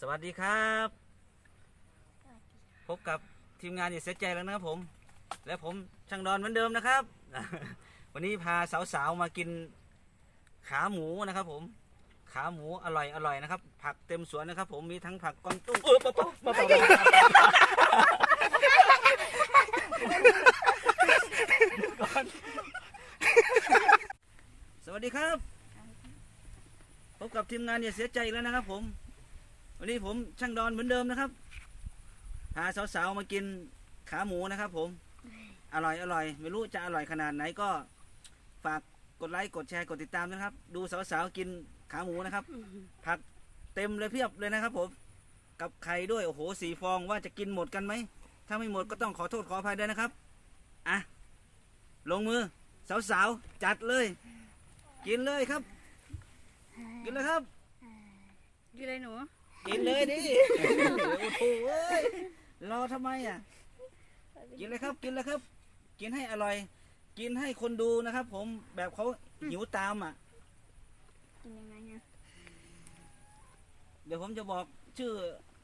สวัสดีครับ พบกับทีมงานอย่าเสียใจแล้วนะครับผม และผมช่างดอนเหมือนเดิมนะครับ วันนี้พาสาวๆมากินขาหมูนะครับผม ขาหมูอร่อยอร่อยนะครับ ผักเต็มสวนนะครับ ผมมีทั้งผักกวางตุ้งเออปะปะปะปะสวัสดีครับ พบกับทีมงานอย่าเสียใจแล้วนะครับผม วันนี้ผมช่างดอนเหมือนเดิมนะครับ พาสาวๆมากินขาหมูนะครับ ผม อร่อยอร่อย ไม่รู้จะอร่อยขนาดไหนก็ ฝากกดไลค์กดแชร์กดติดตามนะครับ ดูสาวๆกินขาหมูนะครับ ผักเต็มเลยเพียบเลยนะครับ ผม กับไข่ด้วยโอ้โหสีฟองว่าจะกินหมดกันไหม ถ้าไม่หมดก็ต้องขอโทษขออภัยด้วยนะครับ อะ ลงมือสาวๆจัดเลย กินเลยครับ กินเลยครับอยู่เลยหนู กินเลยดิโอ้โหเอ้ยรอทำไมอะ กินเลยครับ กินเลยครับ กินให้อร่อย กินให้คนดูนะครับ ผมแบบเขาหิวตามอะ กินยังไงเนี่ยเดี๋ยวผมจะบอกชื่อ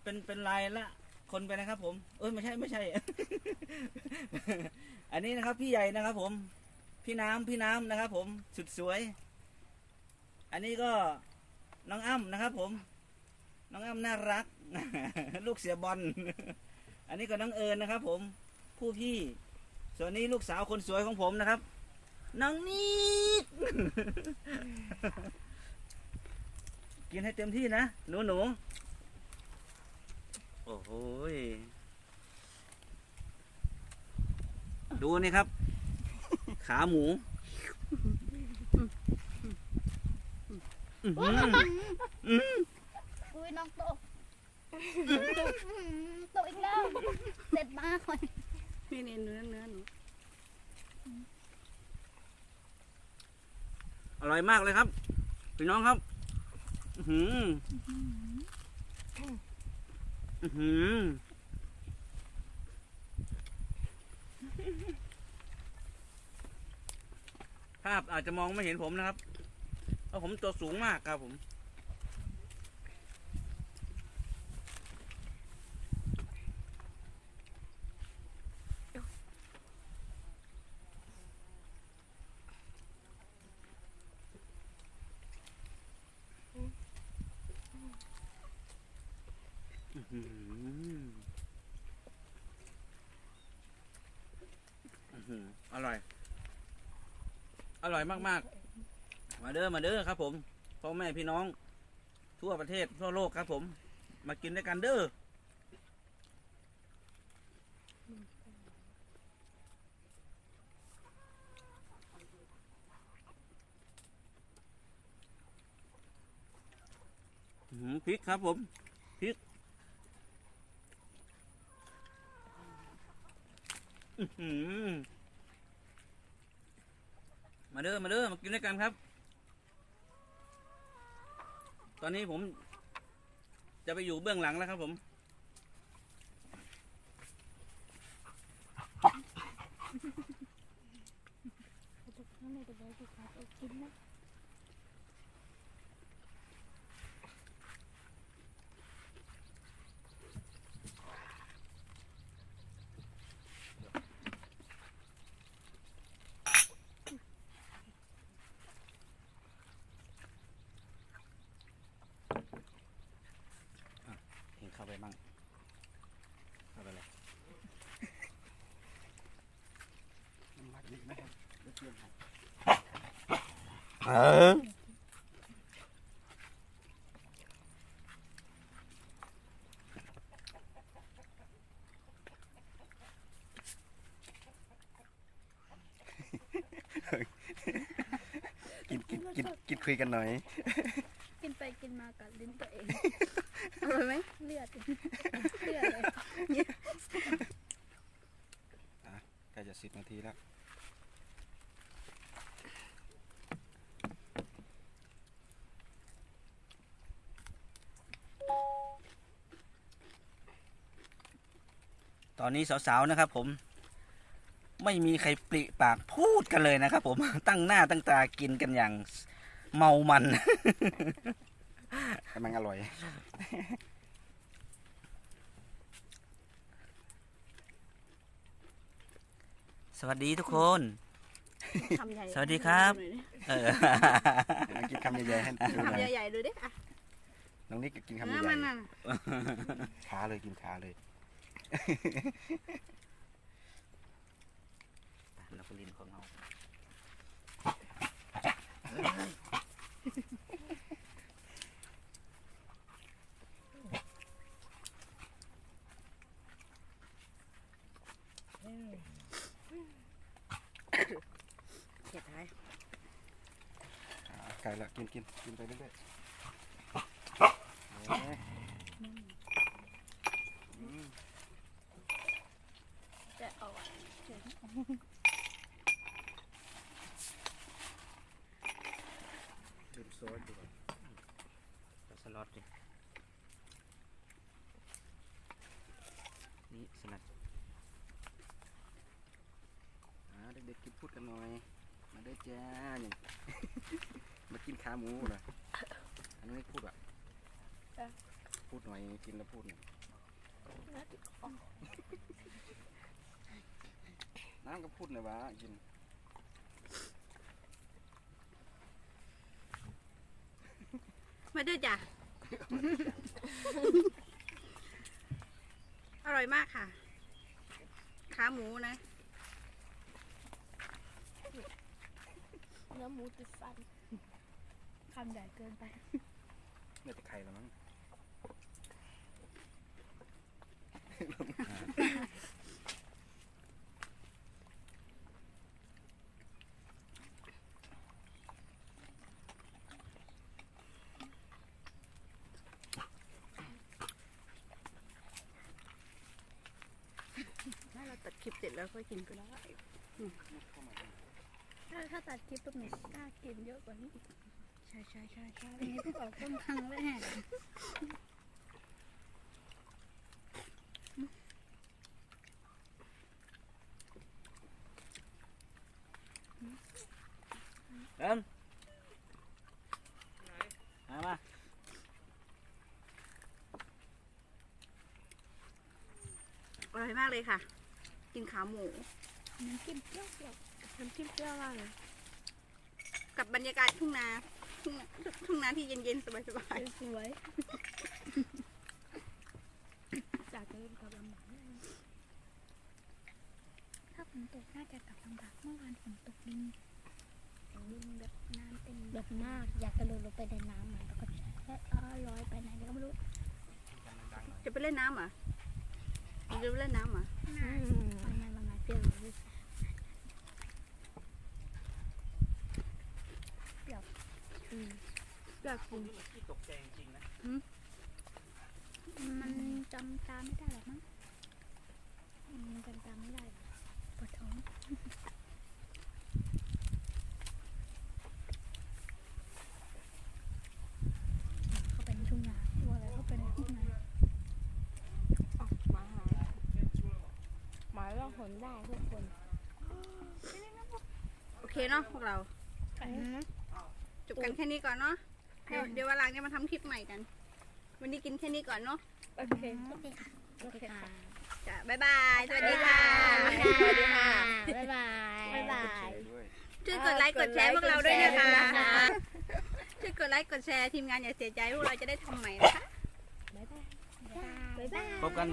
เป็นเป็นลายละ คนไปนะครับ ผม เอ้ยไม่ใช่ไม่ใช่ อันนี้นะครับ พี่ใหญ่นะครับ ผม พี่น้ำพี่น้ำนะครับ ผมสุดสวย อันนี้ก็น้องอ้ำนะครับ ผม น้องอ้ำน่ารัก ลูกเสียบอล อันนี้ก็น้องเอิญนะครับ ผม ผู้พี่ ส่วนนี้ลูกสาวคนสวยของผมนะครับ น้องนิด กินให้เต็มที่นะ หนูหนู โอ้โหดูนี่ครับ ขาหมูอื้อหืออื้ออุ้ย น้องตกตกอีกแล้ว เสร็จมากเลยนี่นี่เนื้อเนื้อหนูอร่อยมากเลยครับพี่น้องครับ อื้อหืออื้อหือภาพอาจจะมองไม่เห็นผมนะครับเพราะผมตัวสูงมากครับผม อร่อย อร่อยมากๆ มาเด้อมาเด้อครับ ผมพ่อแม่พี่น้อง ทั่วประเทศทั่วโลกครับ ผม มากินด้วยกันเด้อหือพริกครับผมพริก อื้อหือ มาเด้อมาเด้อมากินด้วยกันครับ ตอนนี้ผม จะไปอยู่เบื้องหลังแล้วครับผมเห็นเข้าไปมั่งเข้าไปเลย เออ กินกินกินกินคุยกันหน่อย กินไปกินมากัดลิ้นตัวเองอร่อยไหมเลือดเลือด ตอนนี้สาวๆนะครับ ผม ไม่มีใครปริปากพูดกันเลยนะครับ ผมตั้งหน้าตั้งตากินกันอย่างเมามันมันอร่อย สวัสดีทุกคนสวัสดีครับ เออลอกินคำใหญ่ๆให้ดูหน่อคำยใหญ่ๆดูดิอะน้องนิกกินคำใหญ่อะๆขาเลยกินขาเลย เราก็ลินของเราเสียดายอ่าไก่ละกินกินกินไปเรื่อยๆอืม จะเอาอะ ดื่มโซดดีกว่าสล็อตดินี่สลัดอ่าเด็กๆกินพูดกันหน่อย มาได้จ้านี่มากินขาหมูเหรออันนี้พูดอะพูดหน่อยกินแล้วพูดหน่อย น้ำก็พูดหน่อยวะกินมาด้วยจ้ะ อร่อยมากค่ะ ขาหมูนะ เนื้อหมูติดฟันคำใหญ่เกินไป เนี่ยแต่ไข่แล้วมั้ง ถ้าเรา ตัดคลิปเสร็จแล้วค่อยกินก็ได้ถ้าถ้าตัดคลิปปุ๊บหนูกล้ากินเยอะกว่านี้อีกใช่ใช่ใช่ใช่อันนี้เพิ่งออกต้นครั้งแรกเอิมมามาอร่อยมากเลยค่ะ กินขาหมูน้ำจิ้มเปรี้ยวๆน้ำจิ้มเปรี้ยวมากเลยกับบรรยากาศทุ่งนาทุ่งนาทุ่งนาที่เย็นๆสบายสวยจากเดินกับลำบากนิดนึงถ้าฝนตกน่าจะกลับลำบากเมื่อวานฝนตกดินดินแบบน้ำเป็นแบบมาก อยากกระโดดลงไปในน้ำอะแล้วก็แล้วเออลอยไปไหนก็ไม่รู้ๆจะไปเล่นน้ำเหรอจะไปเล่นน้ำเหรอมั นมันมันมันเปรี้ยวเลยอกกินที่ตกใจจริงนะ มันจำตามไม่ได้หรอกมั้ง มันจำตามไม่ได้ปวดท้องเข้าไปในทุ่งนาตัวอะไรเข้าไปในทุ่งนา ออกมาหา หมายว่าหนได้ทุกคนโอเคเนาะพวกเราจบกันแค่นี้ก่อนเนาะเดี๋ยวเดี๋ยววันหลังจะมาทำคลิปใหม่กัน วันนี้กินแค่นี้ก่อนเนาะโอเคโอเคค่ะโอเคค่ะจ้ะบ๊ายบายสวัสดีค่ะสวัสดีค่ะบ๊ายบายบ๊ายบายแชร์ด้วยช่วยกดไลค์กดแชร์พวกเราด้วยนะคะช่วยกดไลค์กดแชร์ทีมงานอย่าเสียใจพวกเราจะได้ทำใหม่นะคะบ๊ายบายบ๊ายบายพบกัน